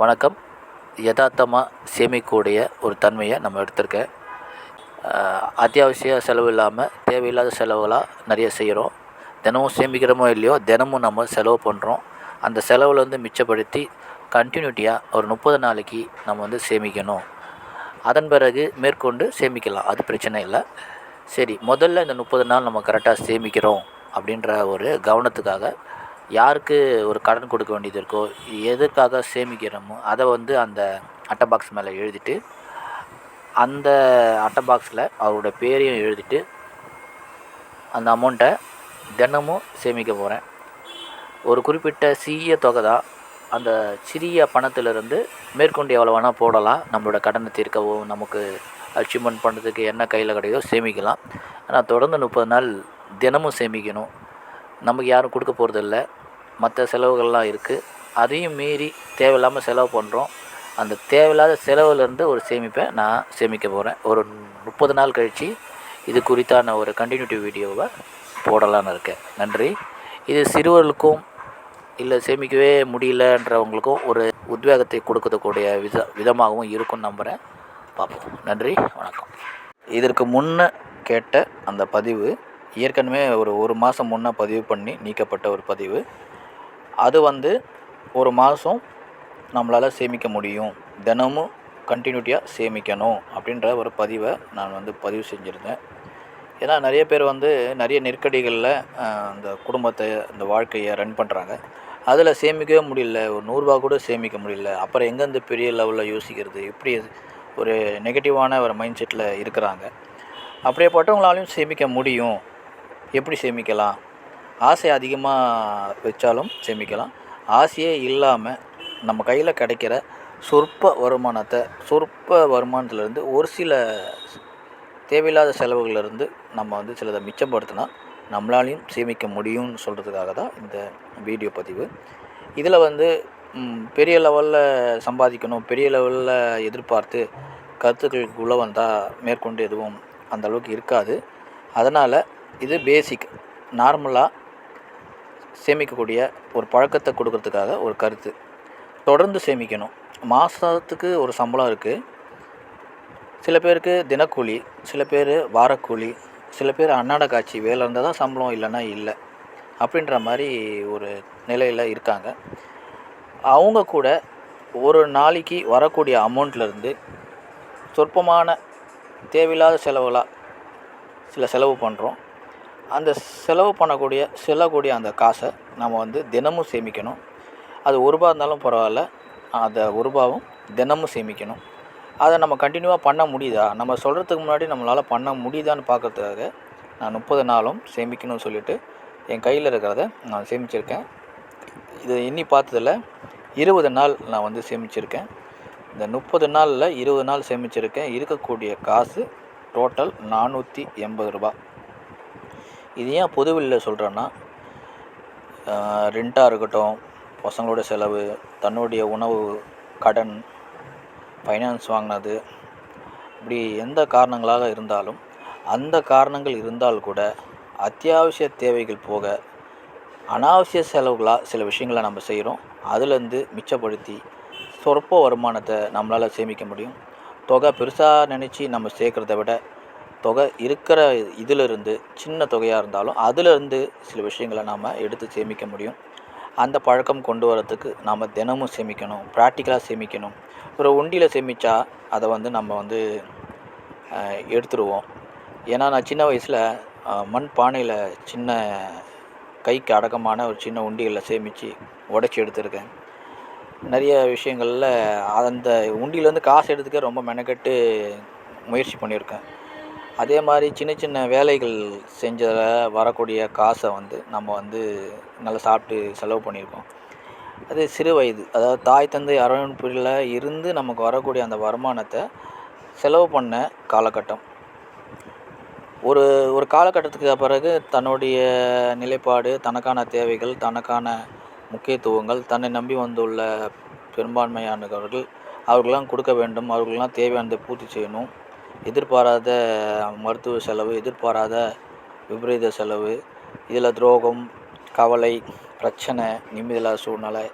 வணக்கம். யதார்த்தமாக சேமிக்கக்கூடிய ஒரு தன்மையை நம்ம எடுத்திருக்கேன். அத்தியாவசிய செலவு இல்லாமல் தேவையில்லாத செலவுகளாக நிறைய செய்கிறோம் தினமும் சேமிக்கிறோமோ இல்லையோ தினமும் நம்ம செலவு பண்ணுறோம் அந்த செலவில் வந்து மிச்சப்படுத்தி கண்டினியூட்டியாக ஒரு முப்பது நாளைக்கு நம்ம வந்து சேமிக்கணும். அதன் பிறகு மேற்கொண்டு சேமிக்கலாம். அது பிரச்சனை இல்லை. சரி முதல்ல இந்த முப்பது நாள் நம்ம கரெக்டாக சேமிக்கிறோம் அப்படின்ற ஒரு கவனத்துக்காக யாருக்கு ஒரு கடன் கொடுக்க வேண்டியது இருக்கோ எதுக்காக சேமிக்கிறோமோ அதை வந்து அந்த அட்டை பாக்ஸ் மேலே எழுதிட்டு அந்த அட்டை பாக்ஸில் அவரோட பேரையும் எழுதிட்டு அந்த அமௌண்ட்டை தினமும் சேமிக்க போகிறேன் ஒரு குறிப்பிட்ட சிறிய தொகை தான். அந்த சிறிய பணத்திலிருந்து மேற்கொண்டு எவ்வளோ வேணால் போடலாம். நம்மளோட கடனை தீர்க்கவோ நமக்கு அச்சீவ்மெண்ட் பண்ணுறதுக்கு என்ன கையில் கிடையோ சேமிக்கலாம். ஆனால் தொடர்ந்து முப்பது நாள் தினமும் சேமிக்கணும். நமக்கு யாரும் கொடுக்க போகிறதில்ல மற்ற செலவுகள்லாம் இருக்குது அதையும் மீறி தேவையில்லாமல் செலவு பண்ணுறோம் அந்த தேவையில்லாத செலவுலேருந்து ஒரு சேமிப்பை நான் சேமிக்க போகிறேன் ஒரு முப்பது நாள் கழித்து இது குறித்தான ஒரு கண்டினியூட்டி வீடியோவை போடலான்னு இருக்கேன். நன்றி. இது சிறுவர்களுக்கும் இல்லை சேமிக்கவே முடியலன்றவங்களுக்கும் ஒரு உத்வேகத்தை கொடுக்கக்கூடிய வித விதமாகவும் இருக்கும்னு நம்புகிறேன் பார்ப்போம். நன்றி. வணக்கம். இதற்கு முன்னே கேட்ட அந்த பதிவு ஏற்கனவே ஒரு ஒரு மாதம் முன்னே பதிவு பண்ணி நீக்கப்பட்ட ஒரு பதிவு. அது வந்து ஒரு மாதம் நம்மளால் சேமிக்க முடியும். தினமும் கண்டினியூட்டியாக சேமிக்கணும் அப்படின்ற ஒரு பதிவை நான் வந்து பதிவு செஞ்சுருந்தேன். ஏன்னா நிறைய பேர் வந்து நிறைய நெருக்கடிகளில் அந்த குடும்பத்தை அந்த வாழ்க்கையை ரன் பண்ணுறாங்க அதில் சேமிக்கவே முடியல. ஒரு நூறுரூவா கூட சேமிக்க முடியல. அப்புறம் எங்கேருந்து பெரிய லெவலில் யோசிக்கிறது? இப்படி ஒரு நெகட்டிவான ஒரு மைண்ட் செட்டில் இருக்கிறாங்க. அப்படியேப்பட்டவங்களாலையும் சேமிக்க முடியும். எப்படி சேமிக்கலாம்? ஆசை அதிகமாக வச்சாலும் சேமிக்கலாம். ஆசையே இல்லாமல் நம்ம கையில் கிடைக்கிற சொற்ப வருமானத்தை சொற்ப வருமானத்துலேருந்து ஒரு சில தேவையில்லாத செலவுகளிலிருந்து நம்ம வந்து சிலதை மிச்சப்படுத்தினா நம்மளாலையும் சேமிக்க முடியும்னு சொல்கிறதுக்காக தான் இந்த வீடியோ பதிவு. இதில் வந்து பெரிய லெவலில் சம்பாதிக்கணும் பெரிய லெவலில் எதிர்பார்த்து கருத்துக்களுக்குள்ளே வந்தால் மேற்கொண்டு எதுவும் அந்தளவுக்கு இருக்காது. அதனால் இது பேசிக் நார்மலாக சேமிக்கக்கூடிய ஒரு பழக்கத்தை கொடுக்கறதுக்காக ஒரு கருத்து. தொடர்ந்து சேமிக்கணும். மாதத்துக்கு ஒரு சம்பளம் இருக்குது சில பேருக்கு தினக்கூலி சில பேர் வாரக்கூலி சில பேர் அன்னாட காட்சி வேலை இருந்தால் தான் சம்பளம் இல்லைன்னா இல்லை அப்படின்ற மாதிரி ஒரு நிலையில் இருக்காங்க. அவங்க கூட ஒரு நாளைக்கு வரக்கூடிய அமௌண்ட்லேருந்து சொற்பமான தேவையில்லாத செலவுகளாக சில செலவு பண்ணுறோம் அந்த செலவு பண்ணக்கூடிய செல்லக்கூடிய அந்த காசை நம்ம வந்து தினமும் சேமிக்கணும். அது ஒரு ரூபா இருந்தாலும் பரவாயில்ல. அந்த ஒரு ரூபாவும் தினமும் சேமிக்கணும். அதை நம்ம கண்டினியூவாக பண்ண முடியுதா? நம்ம சொல்கிறதுக்கு முன்னாடி நம்மளால் பண்ண முடியுதான்னு பார்க்கறதுக்காக நான் முப்பது நாளும் சேமிக்கணும்னு சொல்லிட்டு என் கையில் இருக்கிறத நான் சேமிச்சிருக்கேன். இது எண்ணி பார்த்ததில் இருபது நாள் நான் வந்து சேமிச்சிருக்கேன். இந்த முப்பது நாளில் இருபது நாள் சேமிச்சிருக்கேன். இருக்கக்கூடிய காசு டோட்டல் நானூற்றி எண்பது ரூபா. இது ஏன் பொதுவெளியில் சொல்கிறேன்னா ரெண்ட்டாக இருக்கட்டும் பசங்களோட செலவு தன்னுடைய உணவு கடன் ஃபைனான்ஸ் வாங்கினது இப்படி எந்த காரணங்களாக இருந்தாலும் அந்த காரணங்கள் இருந்தால் கூட அத்தியாவசிய தேவைகள் போக அனாவசிய செலவுகளாக சில விஷயங்களை நம்ம செய்கிறோம். அதுலேருந்து மிச்சப்படுத்தி சொற்ப வருமானத்தை நம்மளால் சேமிக்க முடியும். தொகை பெருசாக நினச்சி நம்ம சேர்க்குறத விட தொகை இருக்கிற இதிலிருந்து சின்ன தொகையாக இருந்தாலும் அதிலிருந்து சில விஷயங்களை நாம் எடுத்து சேமிக்க முடியும். அந்த பழக்கம் கொண்டு வரத்துக்கு நாம் தினமும் சேமிக்கணும் ப்ராக்டிக்கலாக சேமிக்கணும். ஒரு உண்டியில் சேமித்தா அதை வந்து நம்ம வந்து எடுத்துருவோம். ஏன்னா நான் சின்ன வயசில் மண் பானையில் சின்ன கைக்கு அடக்கமான ஒரு சின்ன உண்டிகளில் சேமித்து உடச்சி எடுத்திருக்கேன். நிறைய விஷயங்களில் அந்த உண்டியிலேருந்து காசு எடுத்துக்க ரொம்ப மெனக்கெட்டு முயற்சி பண்ணியிருக்கேன். அதே மாதிரி சின்ன சின்ன வேலைகள் செஞ்சதில் வரக்கூடிய காசை வந்து நம்ம வந்து நல்லா சாப்பிட்டு செலவு பண்ணியிருக்கோம். அது சிறு வயது அதாவது தாய் தந்தை அரவணைப்பில் இருந்து நமக்கு வரக்கூடிய அந்த வருமானத்தை செலவு பண்ண காலகட்டம். ஒரு ஒரு காலகட்டத்துக்கு பிறகு தன்னுடைய நிலைப்பாடு தனக்கான தேவைகள் தனக்கான முக்கியத்துவங்கள் தன்னை நம்பி வந்துள்ள பெரும்பான்மையானவர்கள் அவர்களெலாம் கொடுக்க வேண்டும் அவர்களெலாம் தேவையானதை பூர்த்தி செய்யணும். எதிர்பாராத மருத்துவ செலவு எதிர்பாராத விபரீத செலவு இதில் துரோகம் கவலை பிரச்சனை நிம்மதியில்லாத சூழ்நிலை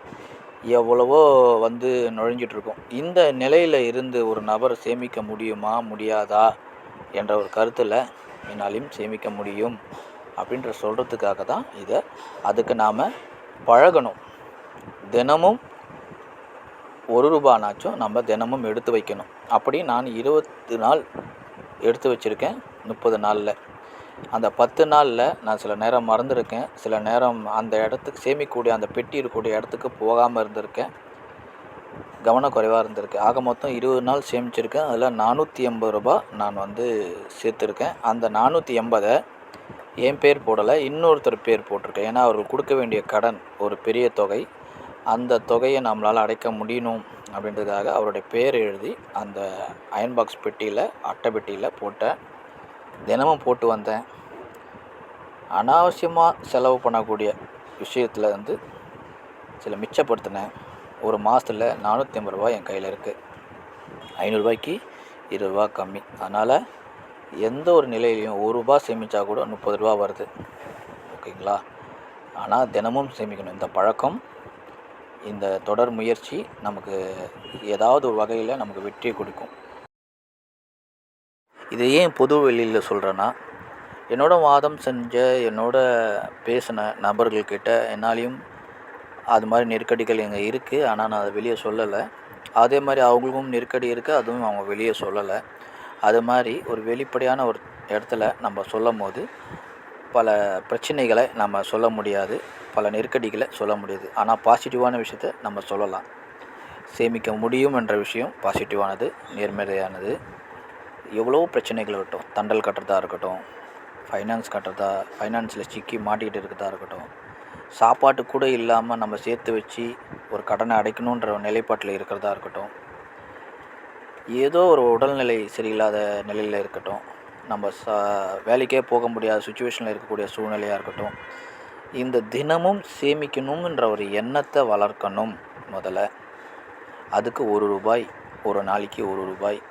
எவ்வளவோ வந்து நுழைஞ்சிட்ருக்கோம் இந்த நிலையில் இருந்து ஒரு நபர் சேமிக்க முடியுமா முடியாதா என்ற ஒரு கருத்தில் என்னாலையும் சேமிக்க முடியும் அப்படின்ற சொல்கிறதுக்காக தான் இதை அதுக்கு நாம் பழகணும். தினமும் ஒரு ரூபானாச்சும் நம்ம தினமும் எடுத்து வைக்கணும். அப்படி நான் இருபத்து நாள் எடுத்து வச்சுருக்கேன் முப்பது நாளில். அந்த பத்து நாளில் நான் சில நேரம் மறந்துருக்கேன். சில நேரம் அந்த இடத்துக்கு சேமிக்கக்கூடிய அந்த பெட்டி இருக்கக்கூடிய இடத்துக்கு போகாமல் இருந்திருக்கேன். கவனக்குறைவாக இருந்திருக்கு. ஆக மொத்தம் இருபது நாள் சேமிச்சிருக்கேன். அதில் நானூற்றி எண்பது ரூபா நான் வந்து சேர்த்துருக்கேன். அந்த நானூற்றி எண்பதை என் பேர் போடலை இன்னொருத்தர் பேர் போட்டிருக்கேன். ஏன்னா அவர்கள் கொடுக்க வேண்டிய கடன் ஒரு பெரிய தொகை. அந்த தொகையை நம்மளால் அடைக்க முடியணும் அப்படின்றதுக்காக அவருடைய பேர் எழுதி அந்த அயன் பாக்ஸ் பெட்டியில் அட்டை பெட்டியில் போட்டேன் தினமும் போட்டு வந்தேன். அனாவசியமாக செலவு பண்ணக்கூடிய விஷயத்தில் வந்து சில மிச்சப்படுத்தினேன். ஒரு மாதத்தில் நானூற்றி ஐம்பது ரூபாய் என் கையில் இருக்குது ஐநூறுரூபாய்க்கு இருபதுரூவா கம்மி. அதனால் எந்த ஒரு நிலையிலையும் ஒரு ரூபா சேமித்தா கூட முப்பது ரூபா வருது. ஓகேங்களா? ஆனால் தினமும் சேமிக்கணும். இந்த பழக்கம் இந்த தொடர் முயற்சி நமக்கு ஏதாவது ஒரு வகையில் நமக்கு வெற்றி கொடுக்கும். இதை ஏன் பொது வெளியில் சொல்கிறேன்னா என்னோட வாதம் செஞ்ச என்னோட பேசின நபர்கள்கிட்ட என்னாலையும் அது மாதிரி நெருக்கடிகள் எங்கே இருக்குது ஆனால் நான் அதை வெளியே சொல்லலை. அதே மாதிரி அவங்களுக்கும் நெருக்கடி இருக்குது அதுவும் அவங்க வெளியே சொல்லலை. அது மாதிரி ஒரு வெளிப்படையான ஒரு இடத்துல நம்ம சொல்லும் போது பல பிரச்சனைகளை நம்ம சொல்ல முடியாது. பல நெருக்கடிகளை சொல்ல முடியுது. ஆனால் பாசிட்டிவான விஷயத்த நம்ம சொல்லலாம். சேமிக்க முடியும் என்ற விஷயம் பாசிட்டிவானது நேர்மறையானது. எவ்வளோ பிரச்சனைகள் இருக்கட்டும். தண்டல் கட்டுறதா இருக்கட்டும். ஃபைனான்ஸ் கட்டுறதா ஃபைனான்ஸில் சிக்கி மாட்டிக்கிட்டு இருக்கிறதா இருக்கட்டும். சாப்பாட்டு கூட இல்லாமல் நம்ம சேர்த்து வச்சு ஒரு கடனை அடைக்கணுன்ற நிலைப்பாட்டில் இருக்கிறதா இருக்கட்டும். ஏதோ ஒரு உடல்நிலை சரியில்லாத நிலையில் இருக்கட்டும். நம்ம சா வேலைக்கே போக முடியாத சுச்சுவேஷனில் இருக்கக்கூடிய சூழ்நிலையாக இருக்கட்டும். இந்த தினமும் சேமிக்கணும்ன்ற ஒரு எண்ணத்தை வளர்க்கணும் முதல்ல. அதுக்கு ஒரு ரூபாய் ஒரு நாளைக்கு ஒரு ரூபாய்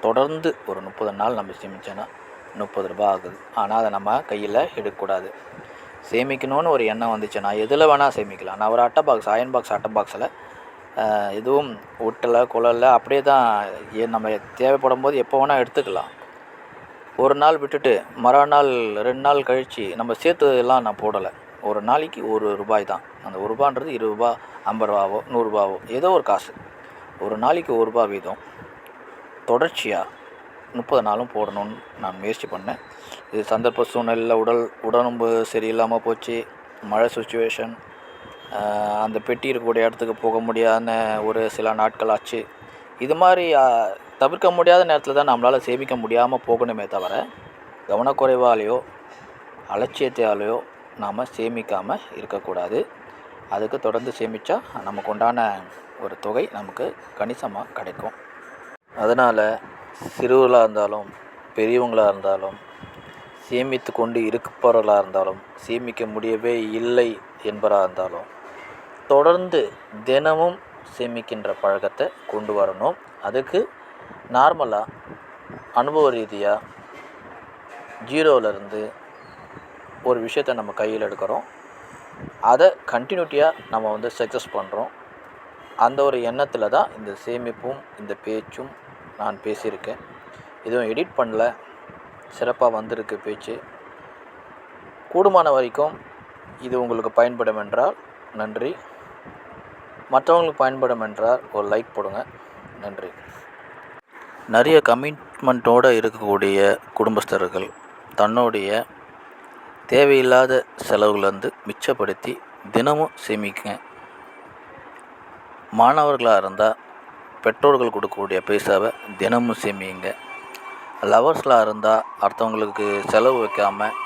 தொடர்ந்து ஒரு முப்பது நாள் நம்ம சேமித்தோன்னா முப்பது ரூபாய் ஆகுது. ஆனால் அதை நம்ம கையில் எடுக்கக்கூடாது. சேமிக்கணும்னு ஒரு எண்ணம் வந்துச்சுன்னா எதில் வேணால் சேமிக்கலாம். நான் ஒரு அட்டை பாக்ஸ் அயன் பாக்ஸ் அட்டை பாக்ஸில் எதுவும் ஒட்டலை குழல்ல அப்படியே தான் ஏ- நம்ம தேவைப்படும் போது எப்போ வேணால் எடுத்துக்கலாம். ஒரு நாள் விட்டுட்டு மறுநாள் ரெண்டு நாள் கழித்து நம்ம சேர்த்ததெல்லாம் நான் போடலை. ஒரு நாளைக்கு ஒரு ரூபாய் தான். அந்த ஒரு ரூபான்றது இருபது ரூபா ஐம்பது ரூபாவோ நூறுரூபாவோ ஏதோ ஒரு காசு. ஒரு நாளைக்கு ஒரு ரூபா வீதம். தொடர்ச்சியாக முப்பது நாளும் போடணும்னு நான் முயற்சி பண்ணேன். இது சந்தர்ப்ப சூழ்நிலையில் உடல் உடம்பு சரியில்லாமல் போச்சு. மழை சுச்சுவேஷன் அந்த பெட்டி இருக்கக்கூடிய இடத்துக்கு போக முடியாத ஒரு சில நாட்கள் ஆச்சு. இது மாதிரி தவிர்க்க முடியாத நேரத்தில் தான் நம்மளால் சேமிக்க முடியாமல் போகணுமே தவிர கவனக்குறைவாலேயோ அலட்சியத்தாலேயோ நாம் சேமிக்காமல் இருக்கக்கூடாது. அதுக்கு தொடர்ந்து சேமித்தா நமக்கு உண்டான ஒரு தொகை நமக்கு கணிசமாக கிடைக்கும். அதனால் சிறுவர்களாக இருந்தாலும் பெரியவங்களாக இருந்தாலும் சேமித்து கொண்டு இருப்பவர்களாக இருந்தாலும் சேமிக்க முடியவே இல்லை என்பவராக இருந்தாலும் தொடர்ந்து தினமும் சேமிக்கின்ற பழக்கத்தை கொண்டு வரணும். அதுக்கு நார்மலாக அனுபவ ரீதியாக ஜீரோவிலேருந்து ஒரு விஷயத்தை நம்ம கையில் எடுக்கிறோம். அதை கண்டினியூட்டியாக நம்ம வந்து சக்ஸஸ் பண்ணுறோம் அந்த ஒரு எண்ணத்தில் தான் இந்த சேமிப்பும் இந்த பேச்சும் நான் பேசியிருக்கேன். எதுவும் எடிட் பண்ணல. சிறப்பாக வந்திருக்கு பேச்சு. கூடுமான வரைக்கும் இது உங்களுக்கு பயன்படும் என்றால் நன்றி. மற்றவங்களுக்கு பயன்படும் என்றால் ஒரு லைக் போடுங்க. நன்றி. நிறைய கமிட்மெண்ட்டோடு இருக்கக்கூடிய குடும்பஸ்தர்கள் தன்னுடைய தேவையில்லாத செலவுலேருந்து மிச்சப்படுத்தி தினமும் சேமிக்குங்க மாணவர்களாக இருந்தால் பெற்றோர்கள் கொடுக்கக்கூடிய பைசாவை தினமும் சேமிங்க லவர்ஸ்லாம் இருந்தால் அடுத்தவங்களுக்கு செலவு வைக்காமல்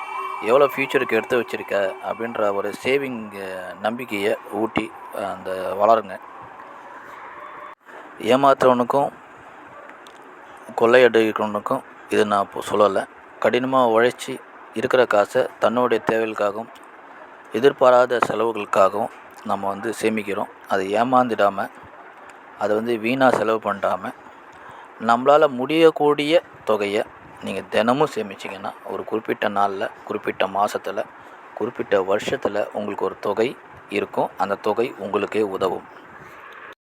எவ்வளோ ஃப்யூச்சருக்கு எடுத்து வச்சுருக்க அப்படின்ற ஒரு சேவிங் நம்பிக்கையை ஊட்டி அந்த வளருங்க. ஏமாத்துறவனுக்கும் கொள்ளையடிக்கணுக்கும் இது நான் இப்போ சொல்லலை. கடினமாக உழைச்சி இருக்கிற காசை தன்னுடைய தேவைகளுக்காகவும் எதிர்பாராத செலவுகளுக்காகவும் நம்ம வந்து சேமிக்கிறோம். அதை ஏமாந்துடாமல் அதை வந்து வீணாக செலவு பண்ணாமல் நம்மளால் முடியக்கூடிய தொகையை நீங்கள் தினமும் சேமிச்சிங்கன்னா ஒரு குறிப்பிட்ட நாளில் குறிப்பிட்ட மாதத்தில் குறிப்பிட்ட வருஷத்தில் உங்களுக்கு ஒரு தொகை இருக்கும். அந்த தொகை உங்களுக்கே உதவும்.